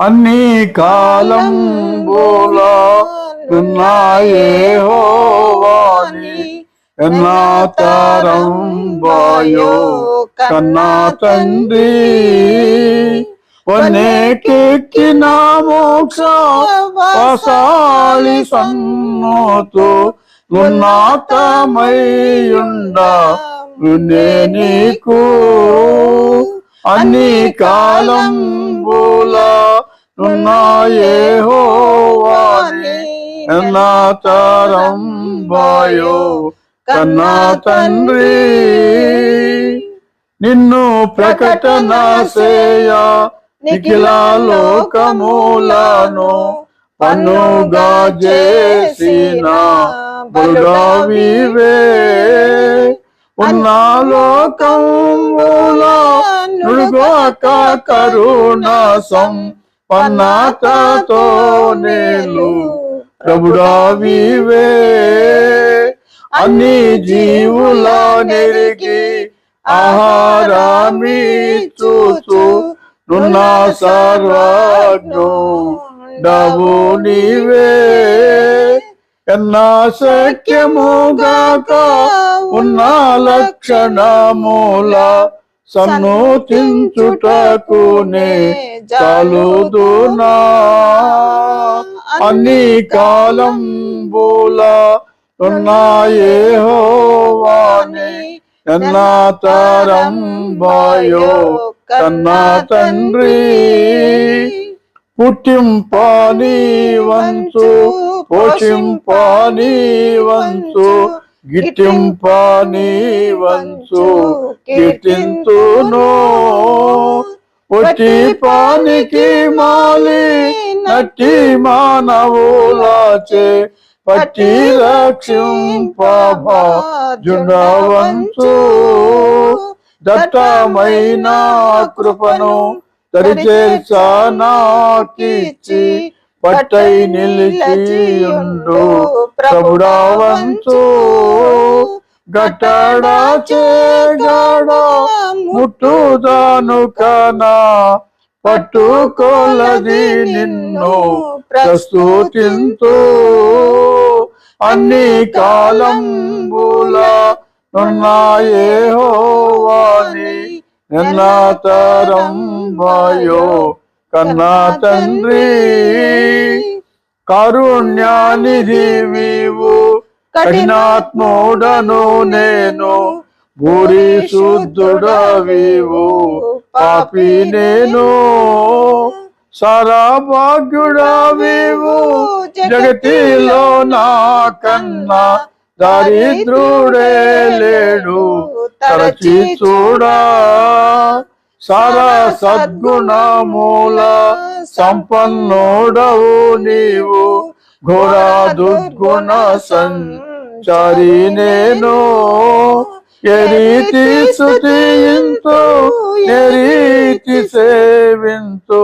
అన్ని కాలం ఉన్నాయే హోవాని ఎన్నా తరం బాయో కన్నా తండ్రి. వనేకెక్కిన మోక్ష వసాలి సన్నోతు. ఉన్నతమయ్యుండ నీకు. అన్ని కాలం ఉన్నాయే బాయో కన్నా తండ్రి. నిన్ను ప్రకటన సేయ నిఖిల లోకములను పన్నుగా చేసిన బుడవివే ఉన్న లోకములా నుడుగోక కరుణ సంపన్నతతో నేలు. ప్రభుడావివే అన్ని జీవుల నెరిగి ఆహారామి చూచు. నున్న సర్వజ్ఞు డబు నీవే. ఎన్నా శక్యముగాక ఉన్న లక్షణముల సన్నుతించుటకునే చాలుదునా అన్ని కాలం బూల ఉన్నాయే హోవానే. ఎన్నా తరం బాయో కన్నా తండ్రి. పుట్టింపాని వంచు పోషింపాని వంచు గిట్టింపాని వంచు కీర్తింతును ఒట్టి పానికి మాలి నట్టి మానవులాచే పట్టి రక్షింపభా జుండవంచు దట్టమైన కృపను దరిచేర్చానాకిచ్చి పట్టై నిలిచియుండు ప్రభుడవంచు. గట్టడా చేగడ ముట్టుదాను కనా పట్టుకోలది నిన్ను ప్రస్తుతింతూ. అన్ని కాలంబుల ఉన్నాయే హోవాని ఎన్నా తరం వాయో కన్నా తండ్రి కారుణ్యానిధి వీవు కఠినాత్ముడను నేను భూరి శుద్ధుడవివు పాపి నేను సారా భాగ్యుడవివు జగతిలో నా కన్నా దరిద్రుడే లేడు తరచి చూడా. సారా సద్గుణమూల సంపన్నోడవు నీవు. ఘోర దుర్గుణ సంచారి నేను. ఏ రీతి స్థుతింతు ఏ రీతి సేవింతు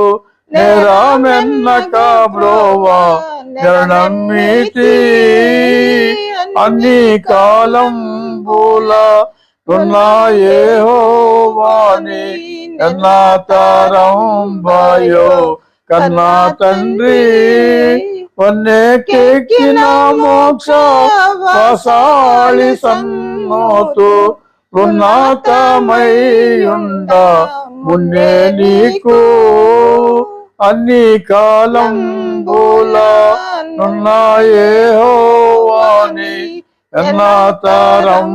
నేరామెన్నక బ్రోవా నమ్మితి అన్ని కాలం బూల ఉన్నాయే హోవాని కన్నా తరం కన్నా తండ్రి వన్నే వన్నెకెక్కిన మోక్ష వసాలి సన్నోతు ఉన్నతమయ్యుండ మున్నే నీకు అన్ని కాలం బూల ఉన్నాయే హోవాని. కన్నా తరం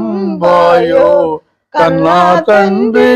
కన్నా తండ్రి